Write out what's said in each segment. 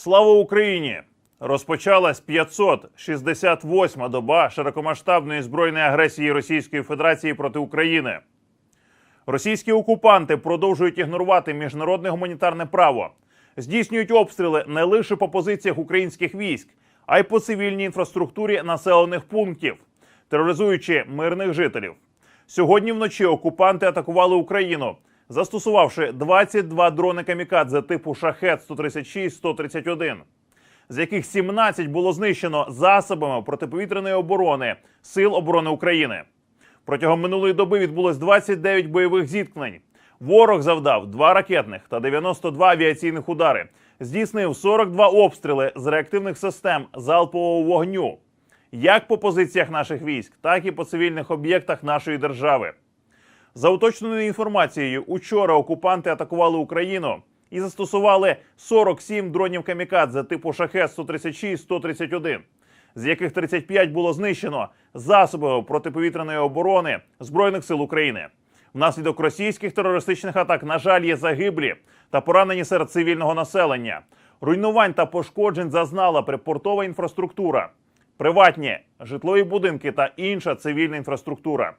Слава Україні! Розпочалась 568-ма доба широкомасштабної збройної агресії Російської Федерації проти України. Російські окупанти продовжують ігнорувати міжнародне гуманітарне право, здійснюють обстріли не лише по позиціях українських військ, а й по цивільній інфраструктурі населених пунктів, тероризуючи мирних жителів. Сьогодні вночі окупанти атакували Україну, застосувавши 22 дрони камікадзе типу шахет 136 131 з яких 17 було знищено засобами протиповітряної оборони Сил оборони України. Протягом минулої доби відбулось 29 бойових зіткнень. Ворог завдав 2 ракетних та 92 авіаційних удари, здійснив 42 обстріли з реактивних систем залпового вогню, як по позиціях наших військ, так і по цивільних об'єктах нашої держави. За уточненою інформацією, учора окупанти атакували Україну і застосували 47 дронів камікадзе типу шахет 136 131 з яких 35 було знищено засобами протиповітряної оборони Збройних сил України. Внаслідок російських терористичних атак, на жаль, є загиблі та поранені серед цивільного населення. Руйнувань та пошкоджень зазнала припортова інфраструктура, приватні житлові будинки та інша цивільна інфраструктура.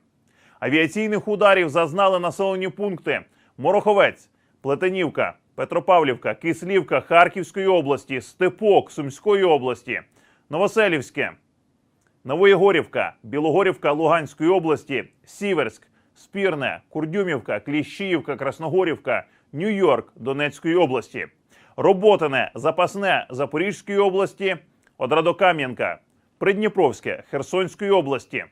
Авіаційних ударів зазнали населені пункти Мороховець, Плетенівка, Петропавлівка, Кислівка Харківської області, Степок Сумської області, Новоселівське, Новоєгорівка, Білогорівка Луганської області, Сіверськ, Спірне, Курдюмівка, Кліщіївка, Красногорівка, Нью-Йорк Донецької області, Роботине, Запасне Запорізької області, Одрадокам'янка, Придніпровське Херсонської області.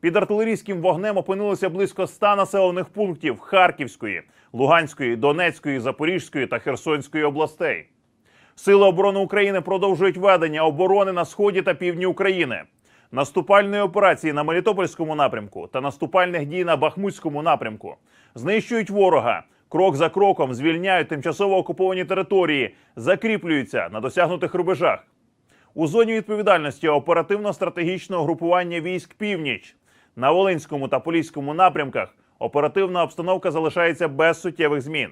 Під артилерійським вогнем опинилося близько 100 населених пунктів Харківської, Луганської, Донецької, Запорізької та Херсонської областей. Сили оборони України продовжують ведення оборони на сході та півдні України, наступальної операції на Мелітопольському напрямку та наступальних дій на Бахмутському напрямку. Знищують ворога, крок за кроком звільняють тимчасово окуповані території, закріплюються на досягнутих рубежах. У зоні відповідальності оперативно-стратегічного групування військ Північ на Волинському та Поліському напрямках оперативна обстановка залишається без суттєвих змін.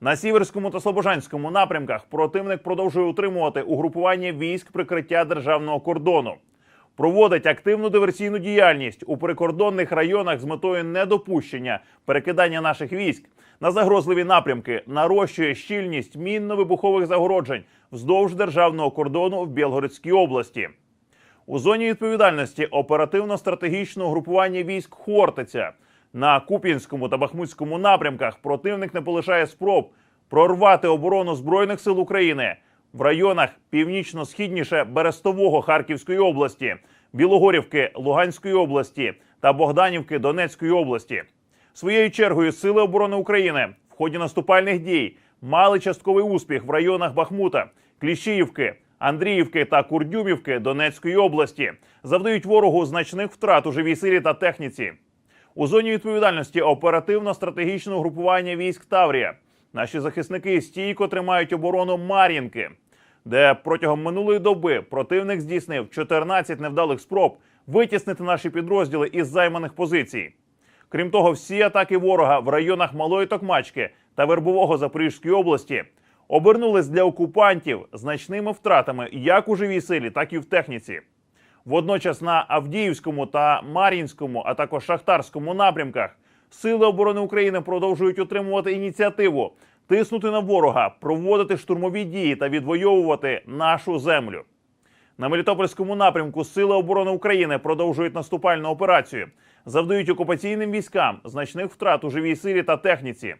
На Сіверському та Слобожанському напрямках противник продовжує утримувати угрупування військ прикриття державного кордону, проводить активну диверсійну діяльність у прикордонних районах з метою недопущення перекидання наших військ на загрозливі напрямки, нарощує щільність мінно-вибухових загороджень вздовж державного кордону в Білгородській області. У зоні відповідальності оперативно-стратегічного групування військ Хортиця на Куп'янському та Бахмутському напрямках противник не полишає спроб прорвати оборону збройних сил України в районах північно-східніше Берестового Харківської області, Білогорівки Луганської області та Богданівки Донецької області. Своєю чергою Сили оборони України в ході наступальних дій мали частковий успіх в районах Бахмута, Кліщіївки, Андріївки та Курдюмівки Донецької області, завдають ворогу значних втрат у живій силі та техніці. У зоні відповідальності оперативно-стратегічного групування військ Таврія наші захисники стійко тримають оборону Мар'їнки, де протягом минулої доби противник здійснив 14 невдалих спроб витіснити наші підрозділи із займаних позицій. Крім того, всі атаки ворога в районах Малої Токмачки та Вербового Запорізької області обернулись для окупантів значними втратами як у живій силі, так і в техніці. Водночас на Авдіївському та Мар'їнському, а також Шахтарському напрямках Сили оборони України продовжують утримувати ініціативу, тиснути на ворога, проводити штурмові дії та відвоювати нашу землю. На Мелітопольському напрямку Сили оборони України продовжують наступальну операцію, завдають окупаційним військам значних втрат у живій силі та техніці.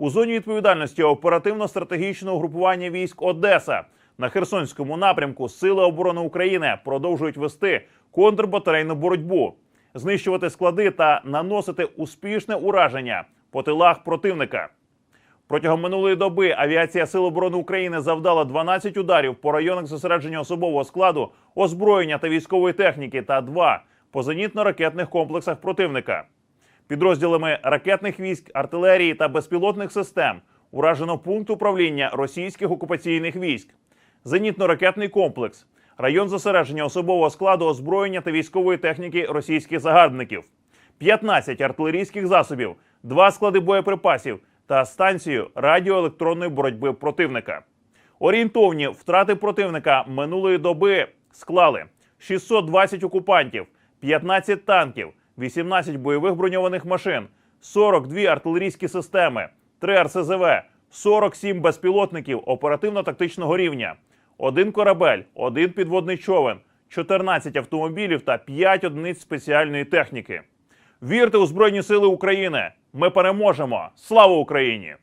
У зоні відповідальності оперативно-стратегічного групування військ Одеса на Херсонському напрямку Сили оборони України продовжують вести контрбатарейну боротьбу, знищувати склади та наносити успішне ураження по тилах противника. Протягом минулої доби авіація Сил оборони України завдала 12 ударів по районах зосередження особового складу, озброєння та військової техніки та два по зенітно-ракетних комплексах противника. Підрозділами ракетних військ, артилерії та безпілотних систем уражено пункт управління російських окупаційних військ, зенітно-ракетний комплекс, район зосередження особового складу озброєння та військової техніки російських загарбників, 15 артилерійських засобів, 2 склади боєприпасів та станцію радіоелектронної боротьби противника. Орієнтовні втрати противника минулої доби склали 620 окупантів, 15 танків, 18 бойових броньованих машин, 42 артилерійські системи, 3 РСЗВ, 47 безпілотників оперативно-тактичного рівня, один корабель, один підводний човен, 14 автомобілів та 5 одиниць спеціальної техніки. Вірте у Збройні Сили України! Ми переможемо! Слава Україні!